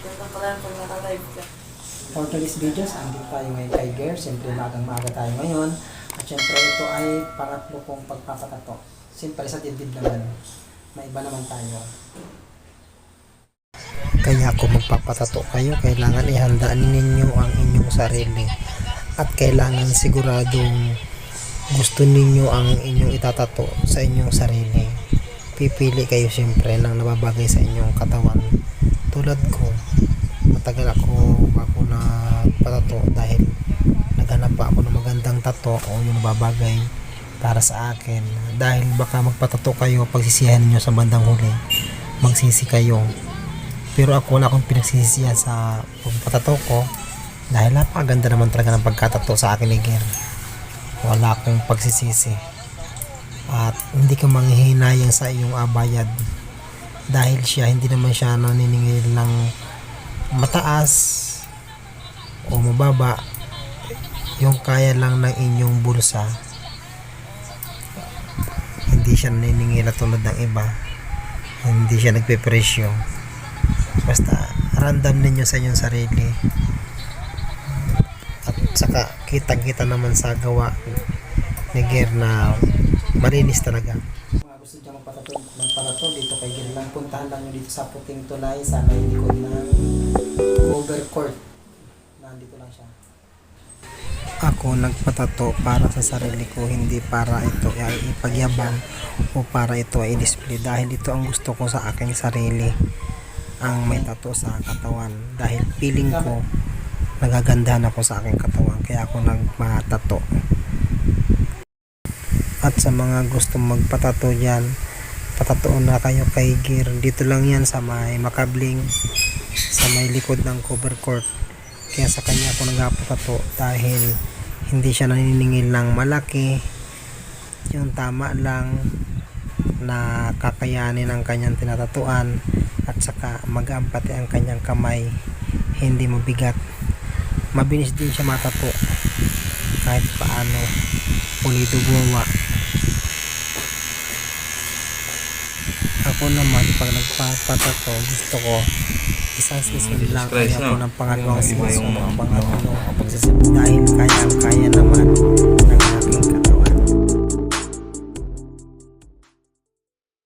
Ganda pala pag naka-live ka. For today's videos, andito tayo ngayon kay Ger. Siyempre, magang maaga tayo ngayon. At siyempre, ito ay pangatlo kong pagpapatato. Siyempre, sa dibdib naman. May iba naman tayo. Kaya kung magpapatato kayo, kailangan ihanda ninyo ang inyong sarili. At kailangan siguradong gusto ninyo ang inyong itatato sa inyong sarili. Pipili kayo siyempre ng nababagay sa inyong katawan. Tulad ko, matagal ako ako na patato dahil naghanap pa ako ng magandang tato o yung nababagay para sa akin. Dahil baka magpatato kayo, pagsisihan niyo sa bandang huli, magsisi kayo. Pero ako wala akong pinagsisisihan sa pagpatato ko dahil napakaganda naman talaga ng pagkatato sa akin ni. Wala akong pagsisisi. At hindi ka manghihinayang sa iyong abayad dahil siya hindi naman siya naniningil ng mataas o mababa yung kaya lang ng inyong bulsa hindi siya naniningil tulad ng iba. Hindi siya nagpepresyo. Basta random ninyo sa inyong sarili. At saka kitang kita naman sa gawa ni Ger na malinis talaga. Gusto dyan magpatato, magpatato dito kay Ger lang. Puntahan lang nyo dito sa puting tulay. Sa may likod ng ako nagpatato para sa sarili ko hindi para ito ay ipagyabang o para ito ay i-display dahil ito ang gusto ko sa aking sarili ang may tato sa katawan. Dahil feeling ko nagagandahan ako sa aking katawan kaya ako nagpatato at sa mga gusto magpatato dyan patato na kayo kay Gear. Dito lang yan sa may makabling sa may likod ng cover court kaya sa kanya ako nagpatato dahil hindi siya naniningil ng malaki. Yung tama lang na kakayanin ang kanyang tinatatuan at saka mag-ampati ang kanyang kamay. Hindi mabigat. Mabinis din siya matato kahit paano. Pulido gumawa ako naman pag nagpapatato gusto ko isang season lang kaya no? ng pangalawang season mga- pangatlo dahil kaya kaya naman ng